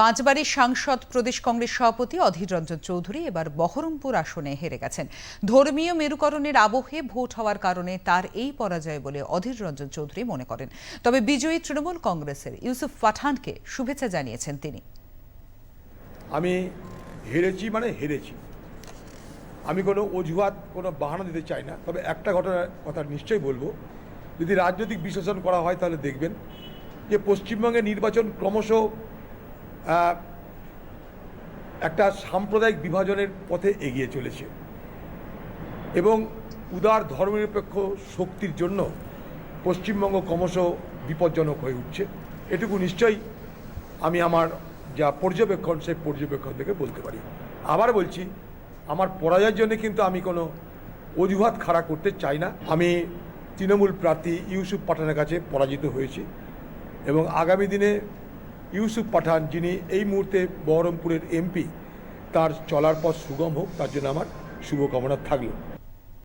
পাঁচবারের সাংসদ প্রদেশ কংগ্রেস সভাপতি অধীর রঞ্জন চৌধুরী এবার বহরমপুর আসনে হেরে গেছেন। ধর্মীয় মেরুকরণের আবহে ভোট হওয়ার কারণে তার এই পরাজয় বলে অধীর রঞ্জন চৌধুরী মনে করেন। তবে বিজয়ী তৃণমূল কংগ্রেসের ইউসুফ পাঠানকে শুভেচ্ছা জানিয়েছেন তিনি। আমি হেরেছি মানে হেরেছি। আমি কোনো অজুহাত, কোনো বাহানা দিতে চাই না। তবে একটা ঘটনার কথা নিশ্চয়ই বলব। যদি রাজনৈতিক বিশ্লেষণ করা হয় তাহলে দেখবেন যে পশ্চিমবঙ্গে নির্বাচন ক্রমশ একটা সাম্প্রদায়িক বিভাজনের পথে এগিয়ে চলেছে এবং উদার ধর্মনিরপেক্ষ শক্তির জন্য পশ্চিমবঙ্গ ক্রমশ বিপজ্জনক হয়ে উঠছে। এটুকু নিশ্চয়ই আমি আমার যা পর্যবেক্ষণ, সেই পর্যবেক্ষণ থেকে বলতে পারি। আবার বলছি, আমার পরাজয়ের জন্য কিন্তু আমি কোনো অজুহাত খাড়া করতে চাই না। আমি তৃণমূল প্রার্থী ইউসুফ পাঠানের কাছে পরাজিত হয়েছি এবং আগামী দিনে ইউসুফ পাঠান, যিনি এই মুহূর্তে বহরমপুরের এমপি, তার চলার পথ সুগম হোক, তার জন্য আমার শুভকামনা থাকল।